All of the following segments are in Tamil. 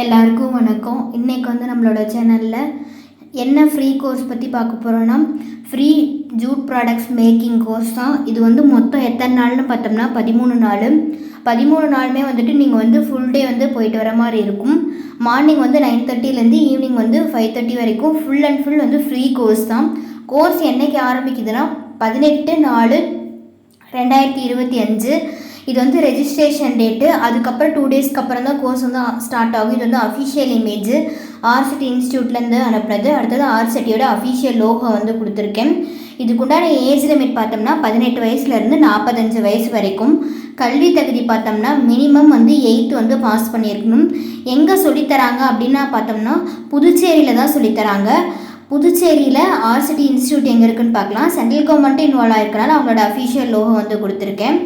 எல்லாருக்கும் வணக்கம். இன்றைக்கி வந்து நம்மளோட சேனலில் என்ன ஃப்ரீ கோர்ஸ் பற்றி பார்க்க போகிறோன்னா free jute products making course தான். இது வந்து மொத்தம் எத்தனை நாள்னு பார்த்தோம்னா பதிமூணு நாள். பதிமூணு நாளுமே வந்துட்டு நீங்கள் வந்து ஃபுல் டே வந்து போயிட்டு வர மாதிரி இருக்கும். மார்னிங் வந்து நைன் தேர்ட்டிலேருந்து ஈவினிங் வந்து ஃபைவ் தேர்ட்டி வரைக்கும் ஃபுல் அண்ட் ஃபுல் வந்து ஃப்ரீ கோர்ஸ் தான். கோர்ஸ் என்னைக்கு ஆரம்பிக்குதுன்னா பதினெட்டு நாலு ரெண்டாயிரத்தி இருபத்தி அஞ்சு. இது வந்து ரெஜிஸ்ட்ரேஷன் டேட்டு அதுக்கப்புறம் டூ டேஸ்க்கு அப்புறம் தான் கோர்ஸ் வந்து uh, ஸ்டார்ட் ஆகும். இது வந்து அஃபிஷியல் இமேஜ் ஆர்சிட்டி இன்ஸ்டியூட்லேருந்து அனுப்புனது. அடுத்தது ஆர்சிட்டியோட அஃபிஷியல் லோகோ வந்து கொடுத்துருக்கேன். இதுக்குண்டான ஏஜ் லிமிட் பார்த்தோம்னா பதினெட்டு வயசுலேருந்து நாற்பத்தஞ்சு வயசு வரைக்கும். கல்வி தகுதி பார்த்தோம்னா மினிமம் வந்து எயித்து வந்து பாஸ் பண்ணியிருக்கணும். எங்கே சொல்லித்தராங்க அப்படின்னா பார்த்தோம்னா புதுச்சேரியில் தான் சொல்லித்தராங்க. புதுச்சேரியில் ஆர்சிட்டி இன்ஸ்டியூட் எங்கே இருக்குன்னு பார்க்கலாம். சென்ட்ரல் கவர்மெண்ட்டும் இன்வால்வ் ஆகிருக்கனால அவங்களோட அஃபிஷியல் லோகோ வந்து கொடுத்துருக்கேன்.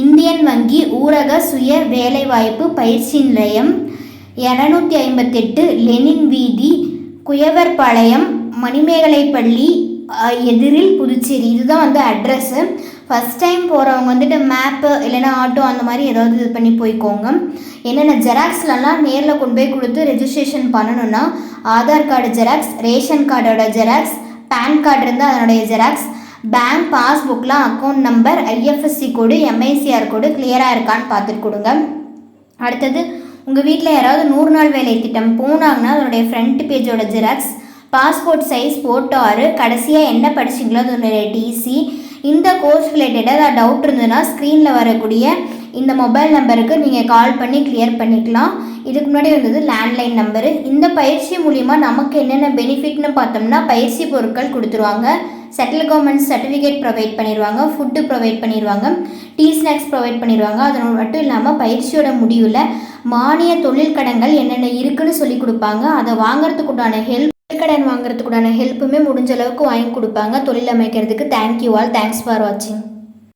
இந்தியன் வங்கி ஊரக சுய வேலைவாய்ப்பு பயிற்சி நிலையம் இரநூத்தி ஐம்பத்தெட்டு லெனின் வீதி குயவர்பாளையம் மணிமேகலை பள்ளி எதிரில் புதுச்சேரி. இதுதான் வந்து அட்ரஸ்ஸு ஃபஸ்ட் டைம் போகிறவங்க வந்துட்டு மேப்பு இல்லைன்னா ஆட்டோ அந்த மாதிரி ஏதாவது இது பண்ணி போய்க்கோங்க. என்னென்ன ஜெராக்ஸ்லலாம் நேரில் கொண்டு போய் கொடுத்து ரெஜிஸ்ட்ரேஷன் பண்ணணும்னா ஆதார் கார்டு ஜெராக்ஸ் ரேஷன் கார்டோட ஜெராக்ஸ் பேன் கார்டு இருந்தால் அதனுடைய xerox bank பாஸ்புக்லாம் account number IFSC code MICR code கிளியராக இருக்கான்னு பார்த்துட்டு கொடுங்க. அடுத்தது உங்கள் வீட்டில் யாராவது நூறு நாள் வேலை திட்டம் போனாங்கன்னா அதனுடைய ஃப்ரண்ட் பேஜோட ஜெராக்ஸ் பாஸ்போர்ட் சைஸ் ஃபோட்டோ ஆறு கடைசியாக என்ன படிச்சிங்களோ அதனுடைய டிசி இந்த கோர்ஸ் ரிலேட்டடாக ஏதாவது டவுட் இருந்ததுன்னா ஸ்க்ரீனில் வரக்கூடிய இந்த மொபைல் நம்பருக்கு நீங்கள் கால் பண்ணி கிளியர் பண்ணிக்கலாம். இதுக்கு முன்னாடி வந்தது லேண்ட்லைன் நம்பரு இந்த பயிற்சி மூலிமா நமக்கு என்னென்ன பெனிஃபிட்னு பார்த்தோம்னா பயிற்சி பொருட்கள் கொடுத்துருவாங்க. செட்டில் கவர்மெண்ட் சர்டிஃபிகேட் ப்ரொவைட் பண்ணிடுவாங்க ஃபுட்டு ப்ரொவைட் பண்ணிடுவாங்க டீ ஸ்நாக்ஸ் ப்ரொவைட் பண்ணிடுவாங்க அதனோட மட்டும் இல்லாமல் பயிற்சியோட முடிவில் மானிய தொழில் கடன்கள் என்னென்ன இருக்குன்னு சொல்லி கொடுப்பாங்க. அதை வாங்குறதுக்குண்டான ஹெல்ப் கடன் வாங்குறதுக்குண்டான ஹெல்ப்புமே முடிஞ்ச அளவுக்கு வாங்கி கொடுப்பாங்க. தொழில் அமைக்கிறதுக்கு thank you all thanks for வாட்சிங்